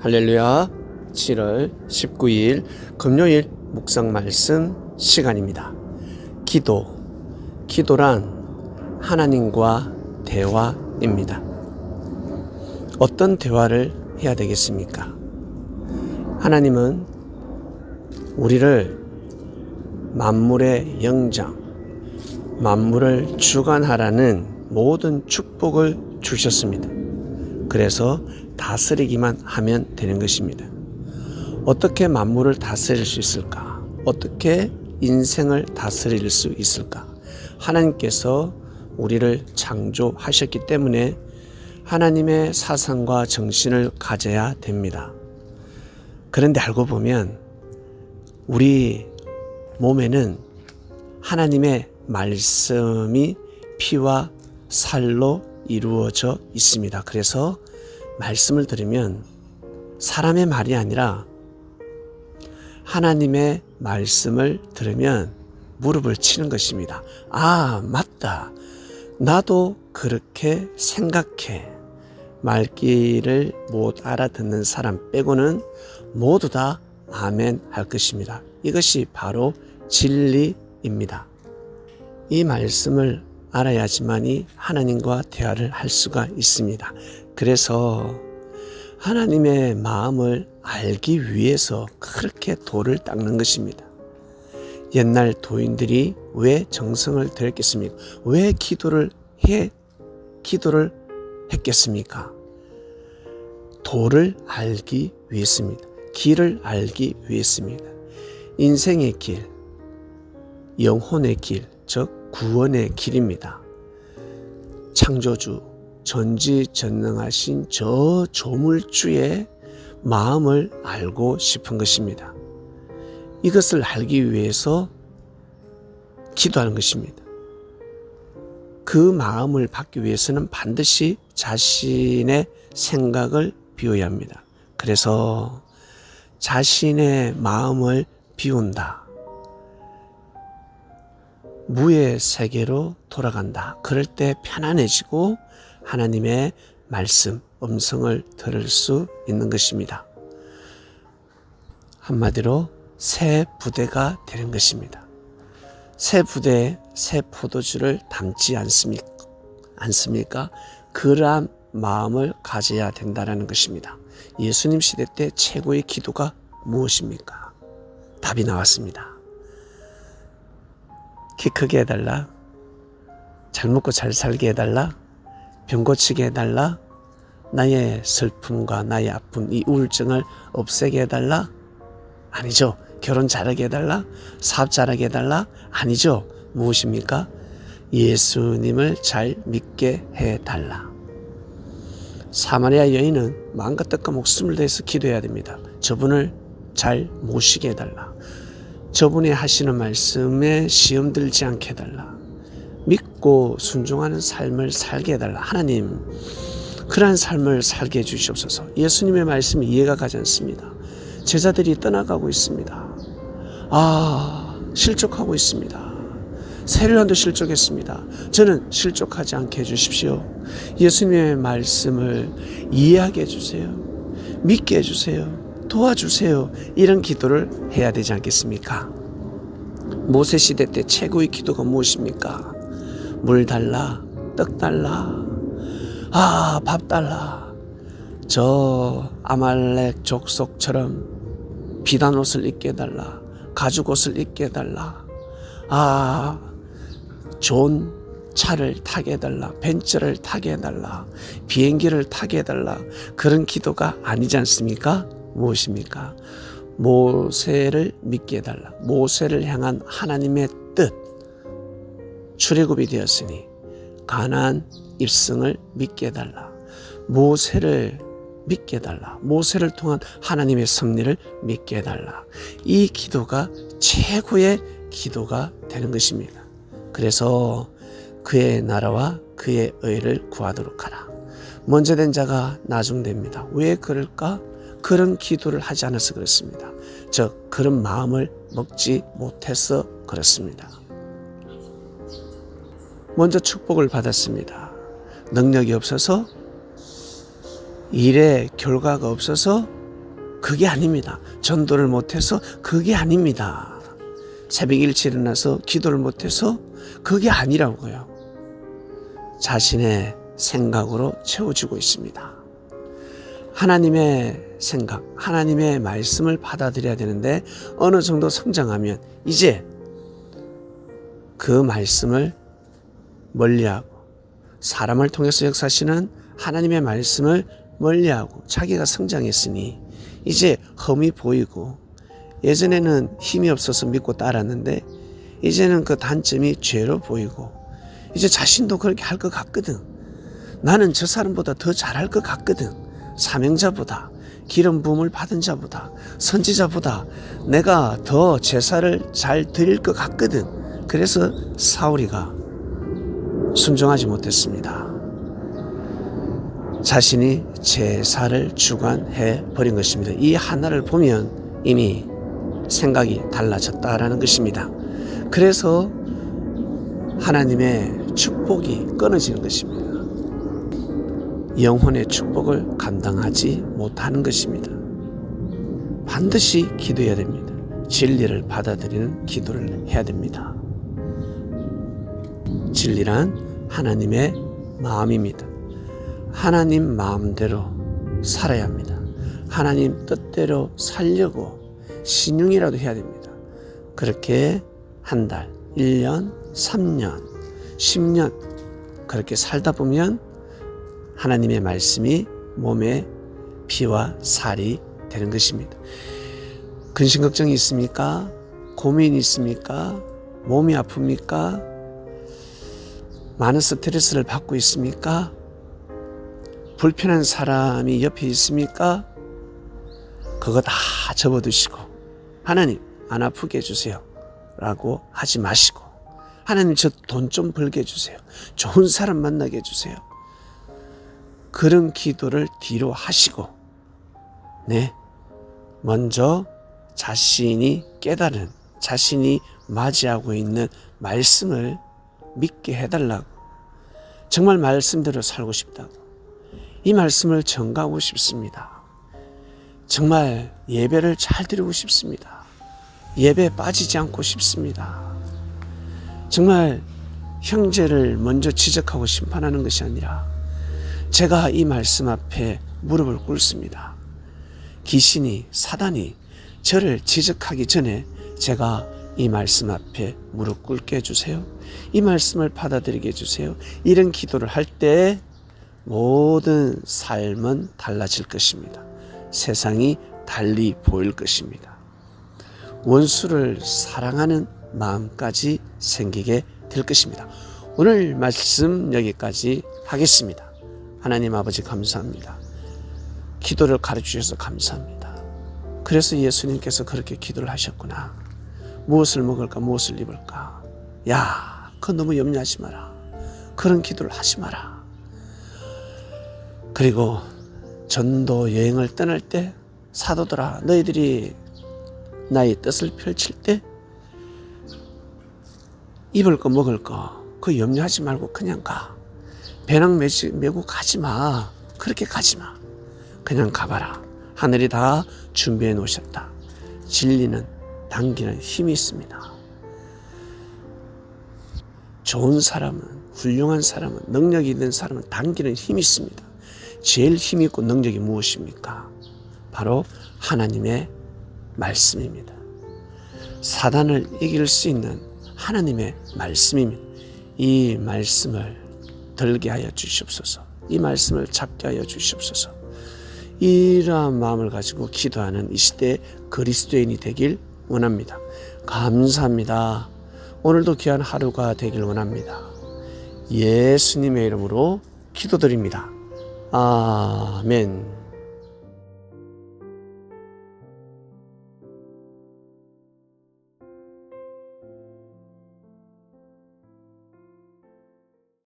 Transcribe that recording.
할렐루야 7월 19일 금요일 묵상 말씀 시간입니다. 기도 기도란 하나님과 대화입니다. 어떤 대화를 해야 되겠습니까? 하나님은 우리를 만물의 영장 만물을 주관하라는 모든 축복을 주셨습니다. 그래서 다스리기만 하면 되는 것입니다. 어떻게 만물을 다스릴 수 있을까? 어떻게 인생을 다스릴 수 있을까? 하나님께서 우리를 창조하셨기 때문에 하나님의 사상과 정신을 가져야 됩니다. 그런데 알고 보면 우리 몸에는 하나님의 말씀이 피와 살로 이루어져 있습니다. 그래서 말씀을 들으면 사람의 말이 아니라 하나님의 말씀을 들으면 무릎을 치는 것입니다. 아, 맞다. 나도 그렇게 생각해. 말귀를 못 알아듣는 사람 빼고는 모두 다 아멘 할 것입니다. 이것이 바로 진리입니다. 이 말씀을 알아야지만이 하나님과 대화를 할 수가 있습니다. 그래서 하나님의 마음을 알기 위해서 그렇게 돌을 닦는 것입니다. 옛날 도인들이 왜 정성을 들였겠습니까? 왜 기도를 해 기도를 했겠습니까? 도를 알기 위해서입니다. 길을 알기 위해서입니다. 인생의 길, 영혼의 길, 즉 구원의 길입니다. 창조주, 전지전능하신 저 조물주의 마음을 알고 싶은 것입니다. 이것을 알기 위해서 기도하는 것입니다. 그 마음을 받기 위해서는 반드시 자신의 생각을 비워야 합니다. 그래서 자신의 마음을 비운다. 무의 세계로 돌아간다. 그럴 때 편안해지고 하나님의 말씀, 음성을 들을 수 있는 것입니다. 한마디로 새 부대가 되는 것입니다. 새 부대에 새 포도주를 담지 않습니까? 않습니까? 그러한 마음을 가져야 된다는 것입니다. 예수님 시대 때 최고의 기도가 무엇입니까? 답이 나왔습니다. 키 크게 해달라. 잘 먹고 잘 살게 해달라. 병 고치게 해달라. 나의 슬픔과 나의 아픔, 이 우울증을 없애게 해달라. 아니죠. 결혼 잘하게 해달라. 사업 잘하게 해달라. 아니죠. 무엇입니까? 예수님을 잘 믿게 해달라. 사마리아 여인은 마음과 뜻과 목숨을 다해서 기도해야 됩니다. 저분을 잘 모시게 해달라. 저분이 하시는 말씀에 시험 들지 않게 해달라. 믿고 순종하는 삶을 살게 해달라. 하나님, 그러한 삶을 살게 해주시옵소서. 예수님의 말씀이 이해가 가지 않습니다. 제자들이 떠나가고 있습니다. 아, 실족하고 있습니다. 세례관도 실족했습니다. 저는 실족하지 않게 해주십시오. 예수님의 말씀을 이해하게 해주세요. 믿게 해주세요. 도와주세요. 이런 기도를 해야 되지 않겠습니까? 모세 시대 때 최고의 기도가 무엇입니까? 물 달라, 떡 달라, 아, 밥 달라. 저 아말렉 족속처럼 비단 옷을 입게 해달라. 가죽 옷을 입게 해달라. 아, 좋은 차를 타게 해달라. 벤츠를 타게 해달라. 비행기를 타게 해달라. 그런 기도가 아니지 않습니까? 무엇입니까? 모세를 믿게 해달라. 모세를 향한 하나님의 뜻. 출애굽이 되었으니 가나안 입성을 믿게 해달라. 모세를 믿게 해달라. 모세를 통한 하나님의 섭리를 믿게 해달라. 이 기도가 최고의 기도가 되는 것입니다. 그래서 그의 나라와 그의 의를 구하도록 하라. 먼저 된 자가 나중 됩니다. 왜 그럴까? 그런 기도를 하지 않아서 그렇습니다. 즉 그런 마음을 먹지 못해서 그렇습니다. 먼저 축복을 받았습니다. 능력이 없어서 일의 결과가 없어서 그게 아닙니다. 전도를 못해서 그게 아닙니다. 새벽 일찍 일어나서 기도를 못해서 그게 아니라고요. 자신의 생각으로 채워주고 있습니다. 하나님의 생각, 하나님의 말씀을 받아들여야 되는데 어느 정도 성장하면 이제 그 말씀을 멀리하고 사람을 통해서 역사하시는 하나님의 말씀을 멀리하고 자기가 성장했으니 이제 험이 보이고 예전에는 힘이 없어서 믿고 따랐는데 이제는 그 단점이 죄로 보이고 이제 자신도 그렇게 할 것 같거든. 나는 저 사람보다 더 잘할 것 같거든. 사명자보다 기름 부음을 받은 자보다 선지자보다 내가 더 제사를 잘 드릴 것 같거든. 그래서 사울이가 순종하지 못했습니다. 자신이 제사를 주관해 버린 것입니다. 이 하나를 보면 이미 생각이 달라졌다라는 것입니다. 그래서 하나님의 축복이 끊어지는 것입니다. 영혼의 축복을 감당하지 못하는 것입니다. 반드시 기도해야 됩니다. 진리를 받아들이는 기도를 해야 됩니다. 진리란 하나님의 마음입니다. 하나님 마음대로 살아야 합니다. 하나님 뜻대로 살려고 신용이라도 해야 됩니다. 그렇게 한 달, 1년, 3년, 10년 그렇게 살다 보면 하나님의 말씀이 몸에 피와 살이 되는 것입니다. 근심 걱정이 있습니까? 고민이 있습니까? 몸이 아픕니까? 많은 스트레스를 받고 있습니까? 불편한 사람이 옆에 있습니까? 그거 다 접어두시고 하나님 안 아프게 해주세요 라고 하지 마시고 하나님 저 돈 좀 벌게 해주세요 좋은 사람 만나게 해주세요 그런 기도를 뒤로 하시고 네 먼저 자신이 깨달은 자신이 맞이하고 있는 말씀을 믿게 해달라고 정말 말씀대로 살고 싶다고 이 말씀을 전가하고 싶습니다. 정말 예배를 잘 드리고 싶습니다. 예배에 빠지지 않고 싶습니다. 정말 형제를 먼저 지적하고 심판하는 것이 아니라 제가 이 말씀 앞에 무릎을 꿇습니다. 귀신이 사단이 저를 지적하기 전에 제가 이 말씀 앞에 무릎 꿇게 해주세요. 이 말씀을 받아들이게 해주세요. 이런 기도를 할 때 모든 삶은 달라질 것입니다. 세상이 달리 보일 것입니다. 원수를 사랑하는 마음까지 생기게 될 것입니다. 오늘 말씀 여기까지 하겠습니다. 하나님 아버지 감사합니다. 기도를 가르쳐 주셔서 감사합니다. 그래서 예수님께서 그렇게 기도를 하셨구나. 무엇을 먹을까, 무엇을 입을까. 야, 그건 너무 염려하지 마라. 그런 기도를 하지 마라. 그리고 전도 여행을 떠날 때 사도들아, 너희들이 나의 뜻을 펼칠 때 입을 거 먹을 거, 그 염려하지 말고 그냥 가. 배낭 메지, 메고 가지 마. 그렇게 가지 마. 그냥 가봐라. 하늘이 다 준비해 놓으셨다. 진리는 당기는 힘이 있습니다. 좋은 사람은, 훌륭한 사람은, 능력이 있는 사람은 당기는 힘이 있습니다. 제일 힘 있고 능력이 무엇입니까? 바로 하나님의 말씀입니다. 사단을 이길 수 있는 하나님의 말씀입니다. 이 말씀을 들게 하여 주시옵소서. 이 말씀을 잡게 하여 주시옵소서. 이러한 마음을 가지고 기도하는 이 시대 그리스도인이 되길 원합니다. 감사합니다. 오늘도 귀한 하루가 되길 원합니다. 예수님의 이름으로 기도드립니다. 아멘.